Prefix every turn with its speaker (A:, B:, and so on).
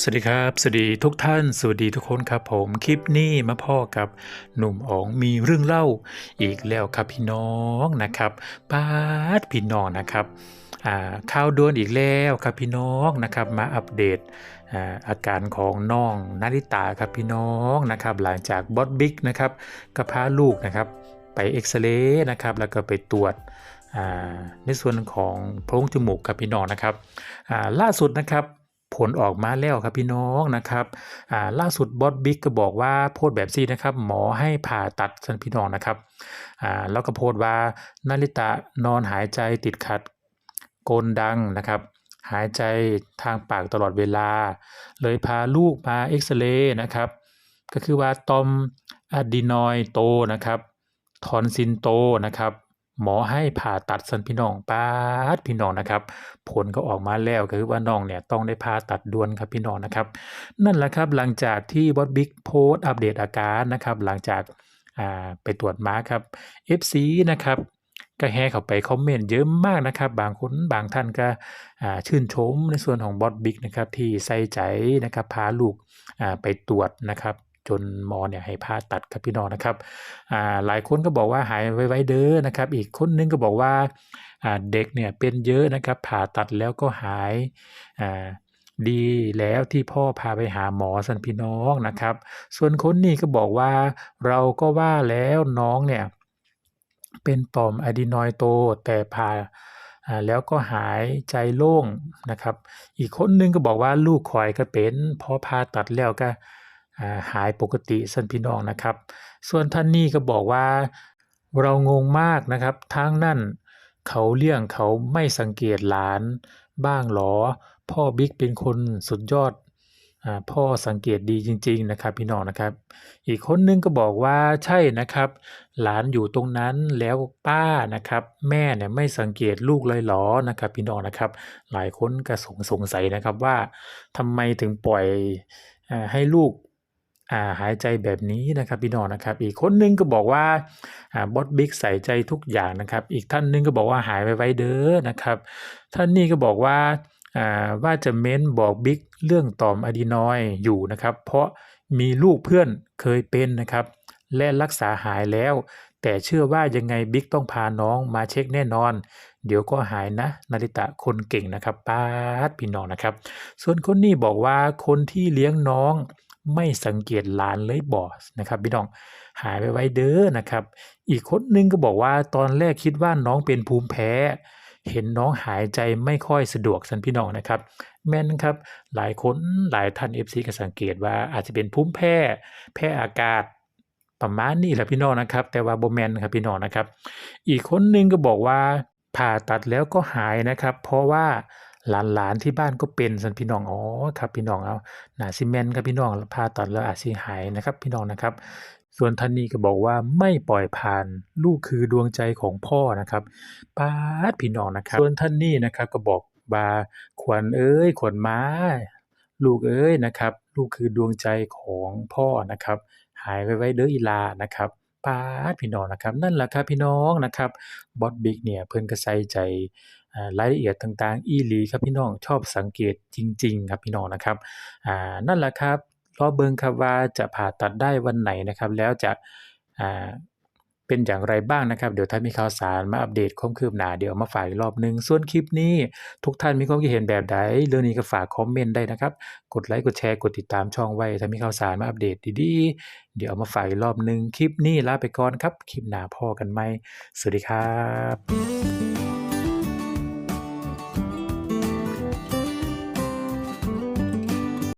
A: สวัสดีครับ สวัสดีทุกท่าน สวัสดีทุกคนครับผมคลิปนี้มาพ่อกับหนุ่มอ๋องมีเรื่องเล่าอีกแล้วครับพี่น้องนะครับป้าดพี่น้องนะครับข่าวด่วนอีกแล้วครับพี่น้องนะครับมาอัปเดตอาอาการของน้องนาริตาครับพี่น้องนะครับหลังจากบอสบิ๊กนะครับก็พาลูกนะครับไปเอ็กซเรย์นะครับแล้วก็ไปตรวจในส่วนของโพรงจมูกครับพี่น้องนะครับล่าสุดนะครับ ผลออกมาแล้วครับพี่น้องนะครับอ่าล่าสุดบอสบิ๊กก็บอกว่าโพดแบบซี่นะครับ หมอให้ผ่าตัดสันพี่น้องนะครับอ่าแล้วก็โพดว่านาริตะนอนหายใจติดขัดโกนดังนะครับหายใจทางปากตลอดเวลา เลยพาลูกมาเอ็กซเรย์นะครับ ก็คือว่าตอมอะดีนอยโตนะครับทอนซินโตนะครับ หมอให้ผ่าตัดสันพี่น้องป้าดพี่น้องนะครับ ผลก็ออกมาแล้วก็คือว่าน้องเนี่ยต้องได้ผ่าตัดด่วนครับพี่น้องนะครับ นั่นแหละครับหลังจากที่บอสบิ๊กโพสต์อัปเดตอาการนะครับ หลังจากาไปตรวจมาครับ FC นะครับก็แห่เข้าไปคอมเมนต์เยอะมากนะครับ บางคนบางท่านก็ชื่นชมในส่วนของบอสบิ๊กนะครับที่ใส่ใจนะครับพาลูกไปตรวจนะครับ จนหมอเนี่ยให้ผ่าตัดครับพี่น้องนะครับหลายคนก็บอกว่าหายไวๆเด้อนะครับ อีกคนนึงก็บอกว่าเด็กเนี่ยเป็นเยอะนะครับผ่าตัดแล้วก็หายดีแล้วที่พ่อพาไปหาหมอสันพี่น้องนะครับ ส่วนคนนี้ก็บอกว่าเราก็ว่าแล้วน้องเนี่ยเป็นต่อมอะดีนอยโตแต่ผ่าแล้วก็หายใจโล่งนะครับ อีกคนนึงก็บอกว่าลูกข่อยก็เป็นพอผ่าตัดแล้วก็ หายปกติสันพี่น้องนะครับ ส่วนท่านนี้ก็บอกว่าเรางงมากนะครับทั้งนั่นเขาเลี้ยงเขาไม่สังเกตหลาน บ้างหรอ พ่อบิ๊กเป็นคนสุดยอดอพ่อสังเกตดีจริง ๆ นะครับ พี่น้องนะครับ อีกคนนึงก็บอกว่าใช่นะครับ หลานอยู่ตรงนั้นแล้วป้านะครับ แม่เนี่ยไม่สังเกตลูกเลยหรอนะครับ พี่น้องนะครับ หลายคนก็สงสงสัยนะครับว่าทำไมถึงปล่อยอให้ลูก อ่าหายใจแบบนี้นะครับพี่น้องนะครับ อีกคนนึงก็บอกว่าอ่าบอสบิ๊กใส่ใจทุกอย่างนะครับ อีกท่านนึงก็บอกว่าหายไวๆเด้อนะครับ ท่านนี้ก็บอกว่าอ่าว่าจะเม้นบอกบิ๊กเรื่องต่อมอะดีนอยด์อยู่นะครับ เพราะมีลูกเพื่อนเคยเป็นนะครับ และรักษาหายแล้ว แต่เชื่อว่ายังไงบิ๊กต้องพาน้องมาเช็คแน่นอน เดี๋ยวก็หายนะ นาริตะคนเก่งนะครับป้าดพี่น้องนะครับ ส่วนคนนี้บอกว่าคนที่เลี้ยงน้อง ไม่สังเกตหลานเลยบอสนะครับพี่น้องหายไปไว้เด้อนะครับ อีกคนนึงก็บอกว่าตอนแรกคิดว่าน้องเป็นภูมิแพ้ เห็นน้องหายใจไม่ค่อยสะดวกสันพี่น้องนะครับ แม่นครับหลายคนหลายท่าน FC ก็สังเกตว่าอาจจะเป็นภูมิแพ้ แพ้อากาศประมาณนี้แหละพี่น้องนะครับ แต่ว่าโบแมนครับพี่น้องนะครับ อีกคนนึงก็บอกว่าผ่าตัดแล้วก็หายนะครับ เพราะว่า หลานๆที่บ้านก็เป็นสันพี่น้อง อ๋อ ครับพี่น้องเอาหนาสิแม่นครับพี่น้องผ่าตัดแล้วอาจสิหายนะครับ พี่น้องนะครับ ส่วนท่านนี้ก็บอกว่าไม่ปล่อยผ่านลูกคือดวงใจของพ่อนะครับป้าดพี่น้องนะครับ ส่วนท่านนี้นะครับก็บอกว่าขวัญเอ้ยขวัญม้าลูกเอ้ยนะครับ ลูกคือดวงใจของพ่อนะครับ หายไวๆเด้ออีลานะครับ ป้าพี่น้องนะครับ นั่นแหละครับพี่น้องนะครับบอสบิ๊กเนี่ยเพิ่นก็ใส่ใจรายละเอียดต่างๆ อีหลีครับพี่น้องชอบสังเกตจริง ๆ ครับพี่น้องนะครับอ่านั่นแหละครับรอเบิงครับว่าจะผ่าตัดได้วันไหนนะครับ แล้วจะอ่า เป็นอย่างไรบ้างนะครับ เดี๋ยวถ้ามีข่าวสารมาอัปเดตความคืบหน้าเดี๋ยวมาฝากอีกรอบหนึ่งส่วนคลิปนี้ทุกท่านมีความคิดเห็นแบบใดเรื่องนี้ก็ฝากคอมเมนต์ได้นะครับ กดไลค์กดแชร์กดติดตามช่องไว้ ถ้ามีข่าวสารมาอัปเดตดีๆ เดี๋ยวมาฝากอีกรอบหนึ่งคลิปนี้ลาไปก่อนครับ คลิปหน้าพ่อกันไหมสวัสดีครับ